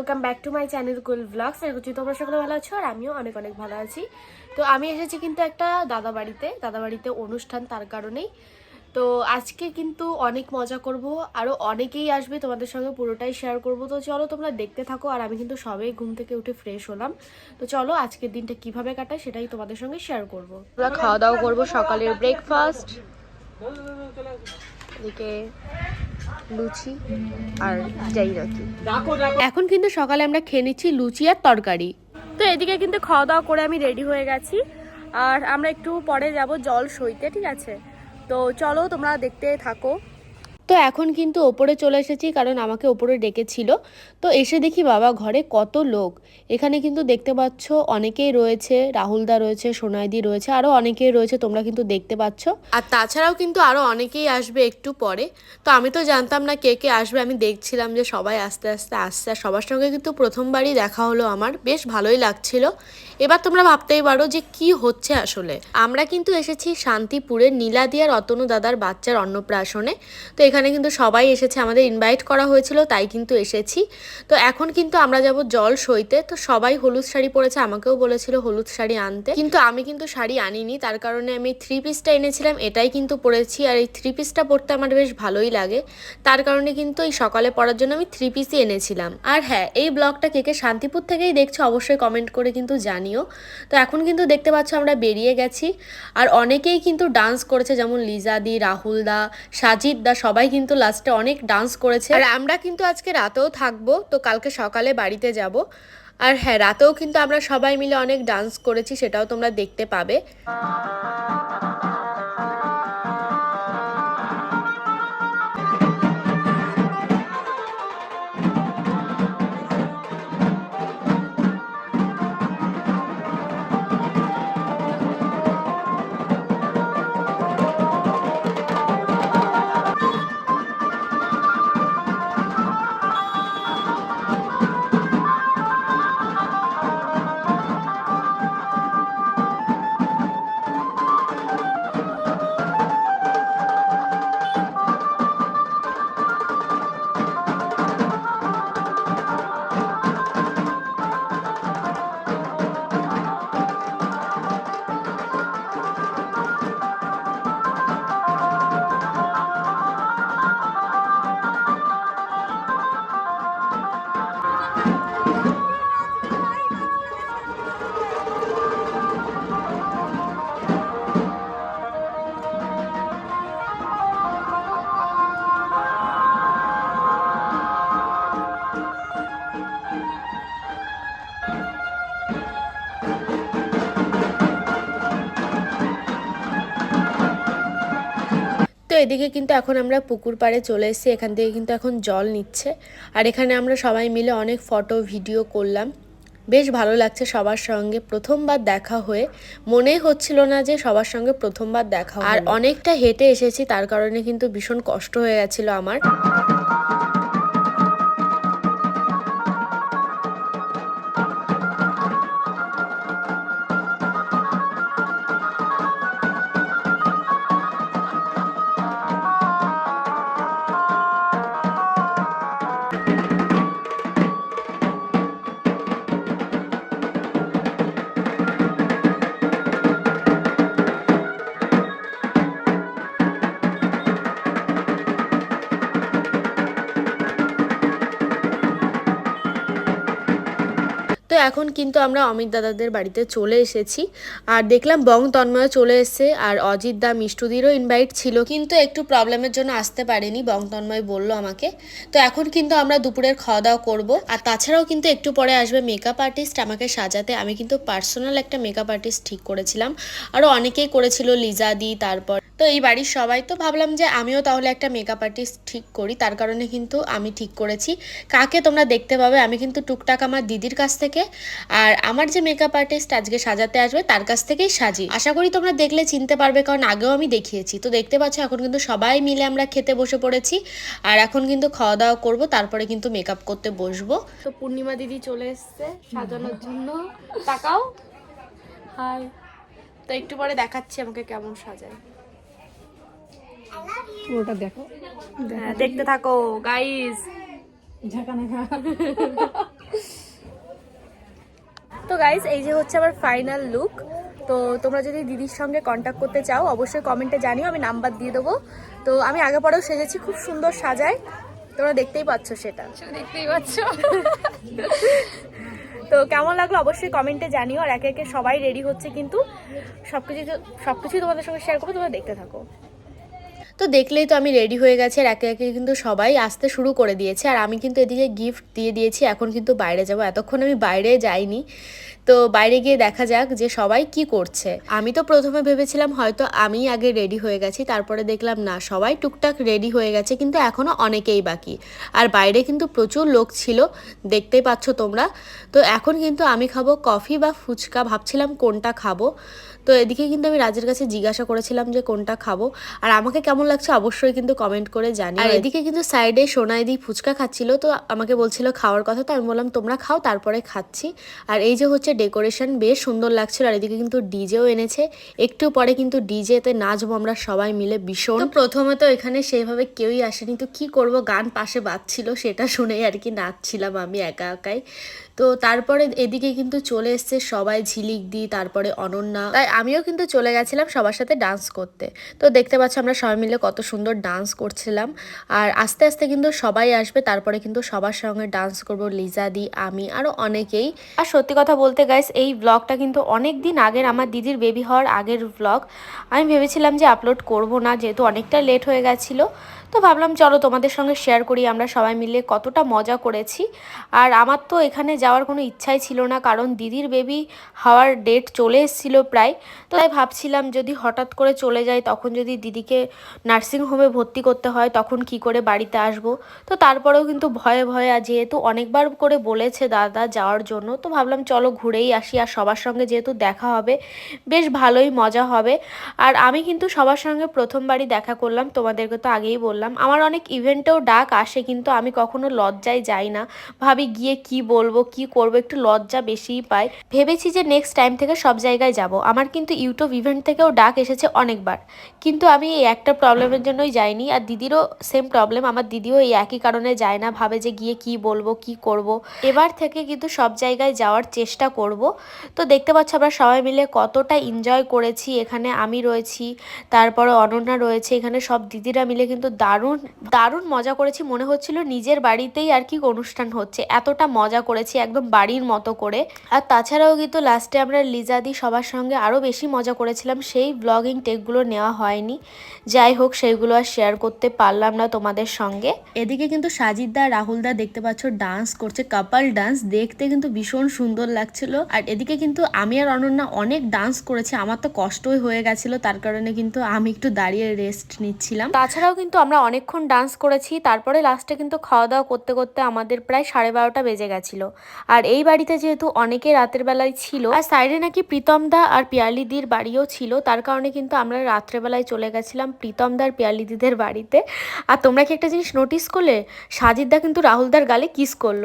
Welcome back to my channel cool blogs এর করছি তোমরা সকলে ভালো আছো আর আমিও অনেক অনেক ভালো আছি। তো আমি এসেছি কিন্তু একটা দাদা বাড়িতে। দাদা বাড়িতে অনুষ্ঠান তার কারণেই। তো আজকে কিন্তু অনেক মজা করব আরও অনেকেই আসবে তোমাদের সঙ্গে পুরোটাই শেয়ার করব। তো চলো তোমরা দেখতে থাকো আর আমি কিন্তু সবেই ঘুম থেকে উঠে ফ্রেশ হলাম। তো চলো আজকের দিনটা কীভাবে কাটায় সেটাই তোমাদের সঙ্গে শেয়ার করব। আমরা খাওয়া দাওয়া করব সকালের ব্রেকফাস্ট লুচি আর যাই নাকি এখন কিন্তু সকালে আমরা খেয়ে নিচ্ছি লুচি আর তরকারি। তো এদিকে কিন্তু খাওয়া দাওয়া করে আমি রেডি হয়ে গেছি। আর আমরা একটু পরে যাব জল সইতে ঠিক আছে? তো চলো তোমরা দেখতে থাকো। তো এখন কিন্তু ওপরে চলে এসেছি কারণ আমাকে ওপরে ডেকেছিল। তো এসে দেখি বাবা ঘরে কত লোক। এখানে কিন্তু দেখতে পাচ্ছ অনেকেই রয়েছে রাহুলদা রয়েছে সোনাইদি রয়েছে আরও অনেকেই রয়েছে, তোমরা কিন্তু দেখতে পাচ্ছ। আর তাছাড়াও কিন্তু আরও অনেকেই আসবে একটু পরে। তো আমি তো জানতাম না কে কে আসবে, আমি দেখছিলাম যে সবাই আস্তে আস্তে আসছে। আর সবার সঙ্গে কিন্তু প্রথমবারই দেখা হলো আমার, বেশ ভালোই লাগছিল। এবার তোমরা ভাবতেই পারো যে কি হচ্ছে আসলে। আমরা কিন্তু এসেছি শান্তিপুরের নীলাদিয়ার অতনু দাদার বাচ্চার অন্নপ্রাশনে। তো এখানে কিন্তু সবাই এসেছে, আমাদের ইনভাইট করা হয়েছিল, তাই কিন্তু এসেছি। তো এখন কিন্তু আমরা যাব জল সইতে। তো সবাই হলুদ শাড়ি পরেছে, আমাকেও বলেছিল হলুদ শাড়ি আনতে। কিন্তু আমি কিন্তু শাড়ি আনিনি, তার কারণে আমি থ্রি পিসটা এনেছিলাম, এটাই কিন্তু পরেছি। আর এই থ্রি পিসটা পরতে আমার বেশ ভালোই লাগে। তার কারণে কিন্তু এই সকালে পরার জন্য আমি থ্রি পিসই এনেছিলাম। আর হ্যাঁ এই ব্লগটা কে কে শান্তিপুর থেকেই দেখছ, অবশ্যই কমেন্ট করে কিন্তু জানিও। তো এখন কিন্তু দেখতে পাচ্ছ আমরা বেরিয়ে গেছি। আর অনেকেই কিন্তু ডান্স করেছে, যেমন লিজাদি রাহুল দা, সাজিদ দা, সবাই কিন্তু লাস্টে অনেক ডান্স করেছে। আর আমরা কিন্তু আজকে রাতেও থাকব, তো কালকে সকালে বাড়িতে যাব। আর হ্যাঁ রাতেও কিন্তু আমরা সবাই মিলে অনেক ডান্স করেছি, সেটাও তোমরা দেখতে পাবে। এদিকে কিন্তু এখন আমরা পুকুর পাড়ে চলে এসেছি, এখান থেকে কিন্তু এখন জল নিচ্ছে। আর এখানে আমরা সবাই মিলে অনেক ফটো ভিডিও করলাম। বেশ ভালো লাগছে সবার সঙ্গে। প্রথমবার দেখা হয়ে মনেই হচ্ছিল না যে সবার সঙ্গে প্রথমবার দেখা আর অনেকটা হেঁটে এসেছি, তার কারণে কিন্তু ভীষণ কষ্ট হয়ে গেছিল আমার। এখন কিন্তু আমরা অমিত দাদাদের বাড়িতে চলে এসেছি। আর দেখলাম বং তন্ময় চলে এসেছে আর অজিত দা মিষ্টুদিরও ইনভাইট ছিল, কিন্তু একটু প্রবলেমের জন্য আসতে পারেনি। বং তন্ময় বলল আমাকে। তো এখন কিন্তু আমরা দুপুরের খাওয়া দাওয়া করব। আর তাছাড়াও কিন্তু একটু পরে আসবে মেকআপ আর্টিস্ট আমাকে সাজাতে। আমি কিন্তু পার্সোনাল একটা মেকআপ আর্টিস্ট ঠিক করেছিলাম। আরও অনেকেই করেছিল লিজাদি তারপর তো এই বাড়ির সবাই তো ভাবলাম যে আমিও তাহলে একটা মেকআপ আর্টিস্ট ঠিক করি। তার কারণে কিন্তু আমি ঠিক করেছি। কাকে তোমরা দেখতে পাবে, আমি কিন্তু টুকটাক আমার দিদির কাছ থেকে। আর আমার যে মেকআপ আর্টিস্ট আজকে সাজাতে আসবে, তার কাছ থেকেই সাজি। আশা করি তোমরা দেখলে চিনতে পারবে, কারণ আগেও আমি দেখিয়েছি। তো দেখতে পাচ্ছ, এখন কিন্তু সবাই মিলে আমরা খেতে বসে পড়েছি। আর এখন কিন্তু খাওয়া দাওয়া করব, তারপরে কিন্তু মেকআপ করতে বসবো। তো পূর্ণিমা দিদি চলে এসছে সাজানোর জন্য। তাকাও। হাই তো একটু পরে দেখাচ্ছি আমাকে কেমন সাজায়। পুরোটা দেখো। হ্যাঁ দেখতে থাকো গাইস নাকা গাইজ এই যে হচ্ছে আমার ফাইনাল লুক তো তোমরা যদি দিদির সঙ্গে কন্ট্যাক্ট করতে চাও অবশ্যই কমেন্টে জানিও আমি নাম্বার দিয়ে দেবো। তো আমি আগে পরেও সেজেছি খুব সুন্দর সাজায়। তোমরা দেখতেই পাচ্ছ সেটা। দেখতেই পাচ্ছ। তো কেমন লাগল অবশ্যই কমেন্টে জানিও আর একে একে সবাই রেডি হচ্ছে কিন্তু। সব কিছু সব কিছুই তোমাদের সঙ্গে শেয়ার করব তোমরা দেখতে থাকো। তো দেখলেই তো আমি রেডি হয়ে গেছে আর একে একে কিন্তু সবাই আসতে শুরু করে দিয়েছে। আর আমি কিন্তু এদিকে গিফট দিয়ে দিয়েছি। এখন কিন্তু বাইরে যাব। এতক্ষণ আমি বাইরে যাইনি। তো বাইরে গিয়ে দেখা যাক যে সবাই কি করছে। আমি তো প্রথমে ভেবেছিলাম হয়তো আমি আগে রেডি হয়ে গেছি, তারপরে দেখলাম না, সবাই টুকটাক রেডি হয়ে গেছে, কিন্তু এখনও অনেকেই বাকি। আর বাইরে কিন্তু প্রচুর লোক ছিল, দেখতেই পাচ্ছ তোমরা। তো এখন কিন্তু আমি খাব কফি বা ফুচকা, ভাবছিলাম কোনটা খাব। তো এদিকে কিন্তু আমি রাজের কাছে জিজ্ঞাসা করেছিলাম যে কোনটা খাব। আর আমাকে কেমন লাগছে অবশ্যই কিন্তু কমেন্ট করে জানি আর এদিকে কিন্তু সাইডে সোনাইদি ফুচকা খাচ্ছিল, তো আমাকে বলছিল খাওয়ার কথা, তো আমি বললাম, তোমরা খাও, তারপরে খাচ্ছি। আর এই যে হচ্ছে ডেকোরেশন বেশ সুন্দর লাগছিল, আর এদিকে কিন্তু ডিজেও এনেছে। একটু পরে কিন্তু ডিজেতে নাচবো আমরা সবাই মিলে ভীষণ। প্রথমে তো এখানে সেইভাবে কেউই আসেনি, তো কি করব? গান পাশে বাজছিল, সেটা শুনেই আর কি নাচছিলাম আমি একা একাই। তো তারপরে এদিকে কিন্তু চলে এসছে সবাই ঝিলিক দি, তারপরে অনন্যা। তাই আমিও কিন্তু চলে গেছিলাম সবার সাথে ডান্স করতে। তো দেখতে পাচ্ছ আমরা সবাই মিলে কত সুন্দর ডান্স করছিলাম। আর আস্তে আস্তে কিন্তু সবাই আসবে, তারপরে কিন্তু সবার সঙ্গে ডান্স করব লিজা দি, আমি আরও অনেকেই। আর সত্যি কথা বলতে গাইস এই ব্লগটা কিন্তু অনেক দিন আগের আমার দিদির বেবি হওয়ার আগের ব্লগ আমি ভেবেছিলাম যে আপলোড করব না, যেহেতু অনেকটা লেট হয়ে গেছিল। তো ভাবলাম চলো তোমাদের সঙ্গে শেয়ার করি, আমরা সবাই মিলে কতটা মজা করেছি। আর আমার তো এখানে যাওয়ার কোনো ইচ্ছাই ছিল না, কারণ দিদির বেবি হওয়ার ডেট চলে এসেছিল প্রায়। তো তাই ভাবছিলাম যদি হঠাৎ করে চলে যাই, তখন যদি দিদিকে নার্সিংহোমে ভর্তি করতে হয়, তখন কি করে বাড়িতে আসব? তো তারপরেও কিন্তু ভয়ে ভয়ে যেহেতু অনেকবার করে বলেছে দাদা যাওয়ার জন্য, তো ভাবলাম চলো ঘুরেই আসি আর সবার সঙ্গে যেহেতু দেখা হবে, বেশ ভালোই মজা হবে। আর আমি কিন্তু সবার সঙ্গে প্রথমবারই দেখা করলাম, তোমাদেরকে তো আগেই বললাম। আমার অনেক ইভেন্টেও ডাক আসে, কিন্তু আমি কখনো লজ্জায় যাই না। ভাবি গিয়ে কি বলব, কি করব, একটু লজ্জা বেশিই পাই ভেবেছি যে নেক্সট টাইম থেকে সব জায়গায় যাব। আমার কিন্তু ইউটিউব ইভেন্ট থেকেও ডাক এসেছে অনেকবার। কিন্তু আমি এই একটা প্রবলেমের জন্যই যাইনি। আর দিদিরও সেম প্রবলেম আমার দিদিও এই একই কারণে যায় না। ভাবে যে গিয়ে কি বলব, কি করব। এবার থেকে কিন্তু সব জায়গায় যাওয়ার চেষ্টা করব। তো দেখতে পাচ্ছ আমরা সবাই মিলে কতটা এনজয় করেছি। এখানে আমি রয়েছি, তারপরে অনন্যা রয়েছে, এখানে সব দিদিরা মিলে কিন্তু দারুণ দারুণ মজা করেছি। মনে হচ্ছিল নিজের বাড়িতেই আর কি অনুষ্ঠান হচ্ছে। এতটা মজা করেছি একদম বাড়ির মতো করে। আর তাছাড়াও কিন্তু লাস্টে আমরা লিজাদি সবার সঙ্গে আরও বেশি মজা করেছিলাম। সেই ব্লগিং টেকগুলো নেওয়া হয়নি। যাই হোক সেইগুলো আর শেয়ার করতে পারলাম না তোমাদের সঙ্গে। এদিকে কিন্তু সাজিদদা রাহুলদা দেখতে পাচ্ছ ডান্স করছে কাপাল ডান্স দেখতে কিন্তু ভীষণ সুন্দর লাগছিল। আর এদিকে কিন্তু আমি আর অনন্যা অনেক ডান্স করেছি। আমার তো কষ্টই হয়ে গেছিল। তার কারণে কিন্তু আমি একটু দাঁড়িয়ে রেস্ট নিচ্ছিলাম। তাছাড়াও কিন্তু আমরা অনেকক্ষণ ডান্স করেছি। তারপরে লাস্টে কিন্তু খাওয়া দাওয়া করতে করতে আমাদের প্রায় সাড়ে বারোটা বেজে গেছিল। আর এই বাড়িতে যেহেতু অনেকে রাতের বেলায় ছিল, আর সাইডে নাকি প্রীতম দা আর পিয়ালিদির বাড়িও ছিল, তার কারণে কিন্তু আমরা রাত্রেবেলায় চলে গেছিলাম প্রীতম দা আর পিয়ালিদিদের বাড়িতে। আর তোমরা কি একটা জিনিস নোটিস করলে? সাজিদদা কিন্তু রাহুলদার গালে কিস করল।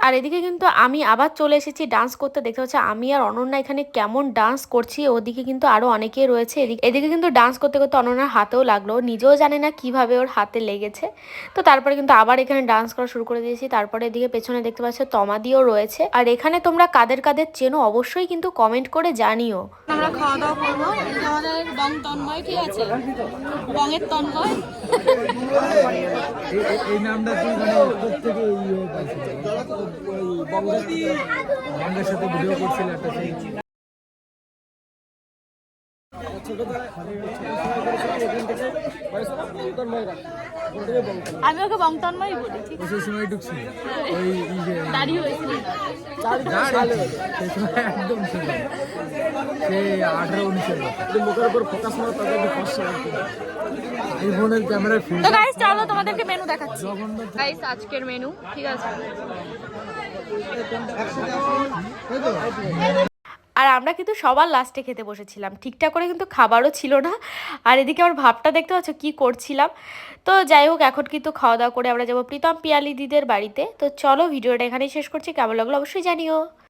আর এদিকে কিন্তু আমি আবার চলে এসেছি ডান্স করতে। দেখতে পাচ্ছি আমি আর অনন্যা এখানে কেমন ডান্স করছি ওদিকে কিন্তু আরও অনেকেই রয়েছে। এদিকে এদিকে কিন্তু ডান্স করতে করতে অনন্যার হাতেও লাগল। নিজেও জানে না কীভাবে ওর হাতে লেগেছে। তো তারপরে কিন্তু আবার এখানে ডান্স করা শুরু করে দিয়েছি। তারপরে এদিকে পেছনে দেখতে পাচ্ছ তমাদিও রয়েছে। আর এখানে তোমরা কাদের কাদের চেনো অবশ্যই কিন্তু কমেন্ট করে জানিও। আমরা খাওয়া দাওয়া করব। আমাদের রং তন্ময় ঠিক আছে? রঙের তন্ময়। এই- নামটা তুই মানে ইয়ে। ওই বঙ্গের সাথে ভিডিও করছিল একটা সেই আমি ওকে বং তন্ময় বলি ঠিক ও সেই সময় ওই হয়েছিল। একদম ছিল সেই আঠারো উনিশের মুখের উপর ফোকাস মারা তাদের আইফোনের ক্যামেরার ফিল্ড তো গাইস চলো তোমাদেরকে মেনু দেখাচ্ছি। গাইস আজকের মেনু ঠিক আছে? আর আমরা কিন্তু সবার লাস্টে খেতে বসেছিলাম। ঠিকঠাক করে কিন্তু খাবারও ছিল না। আর এদিকে আমার ভাবটা দেখতে পাচ্ছ কী করছিলাম। তো যাই হোক, এখন কিন্তু খাওয়া দাওয়া করে আমরা যাব প্রীতম পিয়ালি দিদের বাড়িতে। তো চলো, ভিডিওটা এখানেই শেষ করছি। কেমন লাগল অবশ্যই জানিও।